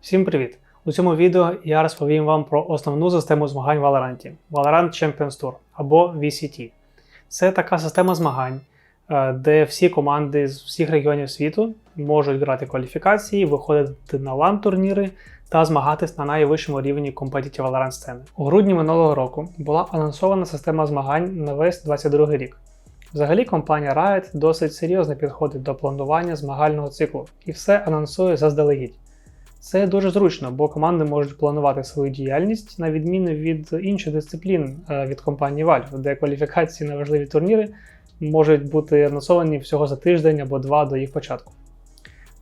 Всім привіт! У цьому відео я розповім вам про основну систему змагань в Valorant Valorant Champions Tour або VCT. Це така система змагань, е, де всі команди з всіх регіонів світу можуть грати кваліфікації, виходити на LAN турніри та змагатись на найвищому рівні компетитів Valorant сцени. У грудні минулого року була анонсована система змагань на весь 22 рік. Взагалі, компанія Riot досить серйозно підходить до планування змагального циклу і все анонсує заздалегідь. Це дуже зручно, бо команди можуть планувати свою діяльність на відміну від інших дисциплін е, від компанії Valve, де кваліфікації на важливі турніри можуть бути анонсовані всього за тиждень або два до їх початку.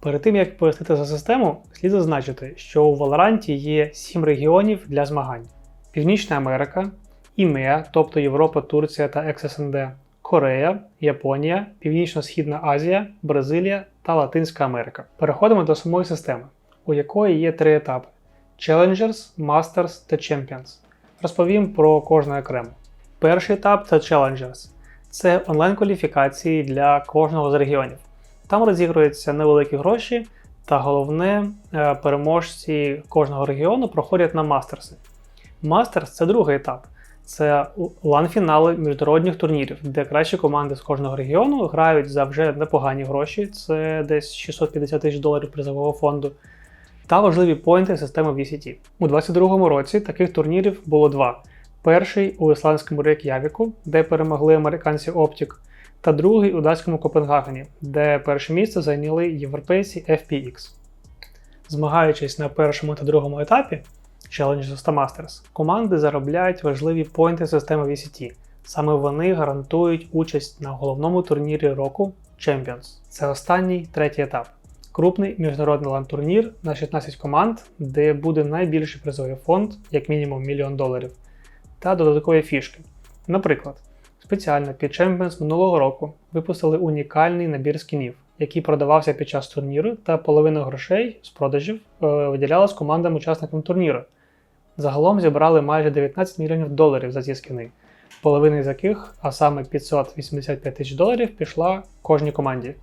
Перед тим як пояснити за систему, слід зазначити, що у Valorant є 7 регіонів для змагань: Північна Америка, ІМЕА, тобто Європа, Турція та ЕКССНД, Корея, Японія, Північно-Східна Азія, Бразилія та Латинська Америка. Переходимо до самої системи у якої є три етапи: Challengers, Masters та Champions. Розповім про кожне окремо. Перший етап це Challengers. Це онлайн-кваліфікації для кожного з регіонів. Там розігруються невеликі гроші, та головне, е, переможці кожного регіону проходять на мастерси. Мастерс це другий етап. Це лан-фінали міжнародних турнірів, де кращі команди з кожного регіону грають за вже непогані гроші. Це десь 650 тисяч доларів призового фонду та важливі поінти системи VCT. У 2022 році таких турнірів було два: перший у ісландському Рейк'явіку, де перемогли американці Optic, та другий у датському Копенгагені, де перше місце зайняли європейці FPX. Змагаючись на першому та другому етапі Challenges та Masters, команди заробляють важливі поінти системи VCT. Саме вони гарантують участь на головному турнірі року Champions. Це останній третій етап крупний міжнародний лан-турнір на 16 команд, де буде найбільший призовий фонд, як мінімум мільйон доларів, та додаткові фішки. Наприклад, спеціально під Champions минулого року випустили унікальний набір скінів, який продавався під час турніру, та половина грошей з продажів е, виділялась командам-учасникам турніру. Загалом зібрали майже 19 мільйонів доларів за ці скини, половина з яких, а саме 585 тисяч доларів, пішла кожній команді.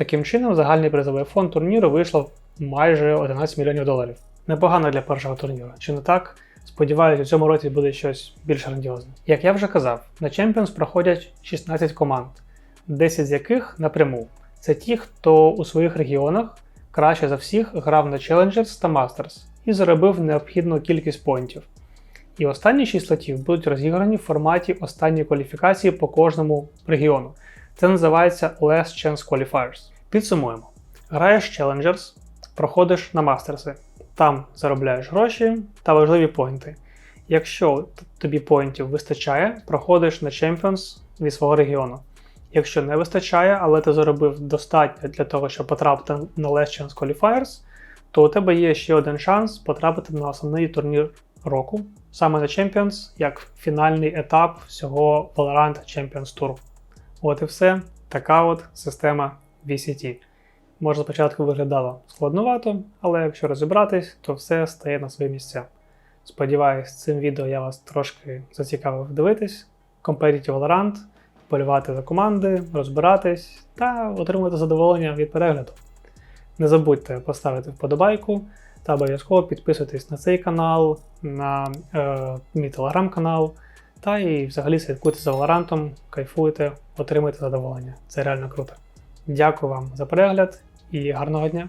Таким чином, загальний призовий фонд турніру вийшло майже 11 мільйонів доларів. Непогано для першого турніру, чи не так? Сподіваюся, у цьому році буде щось більш грандіозне. Як я вже казав, на Champions проходять 16 команд, 10 з яких напряму. Це ті, хто у своїх регіонах краще за всіх грав на Challengers та Masters і заробив необхідну кількість поінтів. І останні 6 слотів будуть розіграні в форматі останньої кваліфікації по кожному регіону. Це називається Last Chance Qualifiers. Підсумуємо. Граєш Challengers, проходиш на мастерси. Там заробляєш гроші та важливі поінти. Якщо тобі поінтів вистачає, проходиш на Champions від свого регіону. Якщо не вистачає, але ти заробив достатньо для того, щоб потрапити на Last Chance Qualifiers, то у тебе є ще один шанс потрапити на основний турнір року, саме на Champions, як фінальний етап всього Valorant Champions Tour. От і все. Така от система VCT. Може спочатку виглядало складновато, але якщо розібратись, то все стає на свої місця. Сподіваюсь, цим відео я вас трошки зацікавив дивитись, Competitive Valorant, полювати за команди, розбиратись та отримувати задоволення від перегляду. Не забудьте поставити вподобайку та обов'язково підписуйтесь на цей канал, на е, мій телеграм-канал. Та і взагалі слідкуйте за Valorant, кайфуйте, отримуйте задоволення. Це реально круто. Дякую вам за перегляд і гарного дня!